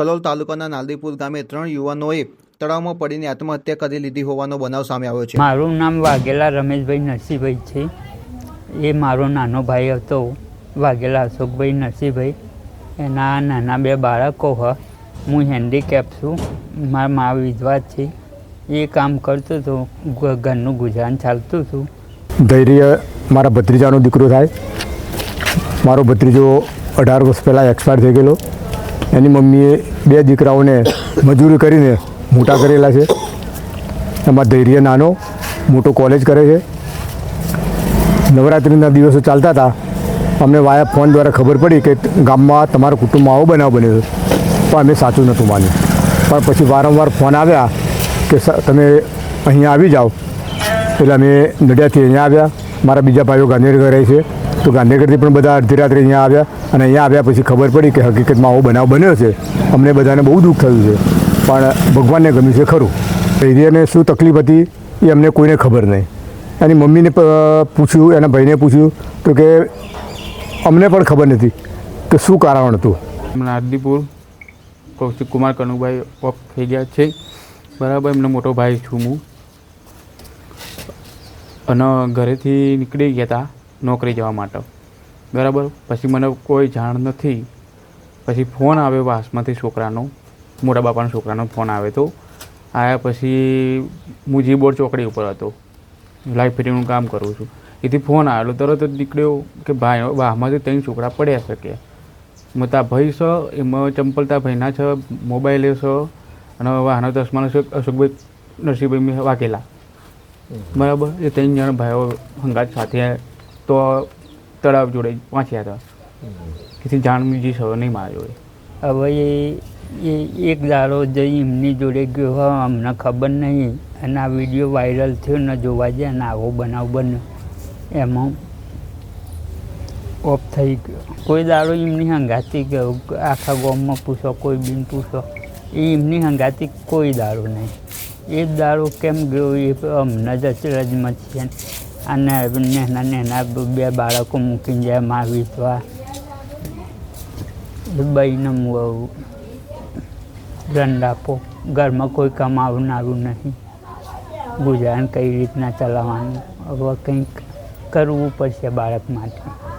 કલોલ તાલુકાના નાલદીપુર ગામે ત્રણ યુવાનોએ તળાવમાં પડીને આત્મહત્યા કરી લીધી હોવાનો બનાવ સામે આવ્યો છે. મારું નામ વાઘેલા રમેશભાઈ નરસિંહભાઈ છે. એ મારો નાનો ભાઈ હતો. વાઘેલા અશોકભાઈ નરસિંહભાઈ. એના નાના બે બાળકો હ. હું હેન્ડીકેપ છું. મારા મા વિધવા છે. એ કામ કરતો હતો ઘરનું ગુજરાન ચાલતું હતું. ધૈર્ય મારા ભત્રીજાનો દીકરો થાય. મારો ભત્રીજો અઢાર વર્ષ પહેલાં એક્સપાયર થઈ ગયેલો. એની મમ્મીએ બે દીકરાઓને મજૂરી કરીને મોટા કરેલા છે. એમાં ધૈર્ય નાનો, મોટો કોલેજ કરે છે. નવરાત્રિના દિવસો ચાલતા હતા. અમને વાયા ફોન દ્વારા ખબર પડી કે ગામમાં તમારા કુટુંબમાં આવો બનાવ બન્યો છે. પણ અમે સાચું નહોતું માન્યું. પણ પછી વારંવાર ફોન આવ્યા કે તમે અહીંયા આવી જાઓ. એટલે અમે નડિયાથી અહીંયા આવ્યા. મારા બીજા ભાઈઓ ગાંધીનગર રહે છે. તો ગાંધીનગરથી પણ બધા અડધી રાત્રે અહીંયા આવ્યા અને અહીંયા આવ્યા પછી ખબર પડી કે હકીકતમાં આવો બનાવ બન્યો છે. અમને બધાને બહુ દુઃખ થયું છે. પણ ભગવાનને ગમ્યું છે ખરું. ધૈર્યને શું તકલીફ હતી એ અમને કોઈને ખબર નહીં. એની મમ્મીને પૂછ્યું, એના ભાઈને પૂછ્યું તો કે અમને પણ ખબર નથી કે શું કારણ હતું. એમના આદિપુર, કૌશિક કુમાર કનુભાઈ ઓફ થઈ ગયા છે. બરાબર, એમનો મોટો ભાઈ છું હું. અને ઘરેથી નીકળી ગયા હતા. નોકરી જવા માટે. બરાબર? પછી મને કોઈ જાણ નથી. પછી ફોન આવ્યો વાસમાંથી છોકરાનો. મોટા બાપાના છોકરાનો ફોન આવ્યો તો. આવ્યા પછી હું જી બોર્ડ ચોકડી ઉપર હતો. લાઈફ ફિટિંગનું કામ કરું છું. એથી ફોન આવેલો તરત જ નીકળ્યો કે ભાઈ વાહમાંથી ત્રણ છોકરા પડ્યા શકે એમાં તા ભાઈ છે એમાં ચંપલ તા ભાઈના છે મોબાઈલ છ અને વાહનો ચશ્માનો છે અશોકભાઈ નરસિંહભાઈ મેં વાગેલા. બરાબર? એ ત્રણ જણ ભાઈઓ હંગાત સાથે તો તળાવ જોડે પહોંચ્યા હતા. તેથી જાણ બીજી છે નહીં મારા જોડે હવે એ એક દાડો જઈ એમની જોડે ગયો હોય, અમને ખબર નહીં. અને આ વીડિયો વાયરલ થયો, ને જોવા જાય ને આવો બનાવ બન્યો. એમાં ઓફ થઈ ગયો. કોઈ દાડો એમની હંગાતી ગયો, આખા ગામમાં પૂછો, કોઈ બીન પૂછો. એ એમની હંગાતી કોઈ દાડો નહીં. એ દાડો કેમ ગયો, એ અમને જ અચરજમાં છે. અને નેના નેના બે બાળકો મૂકીને જાય મા વિધવા દુબઈનો વહુ આપો. ઘરમાં કોઈ કમાવનારું નહીં. ગુજરાન કઈ રીતના ચલાવવાનું? હવે કંઈક કરવું પડશે બાળક માટે.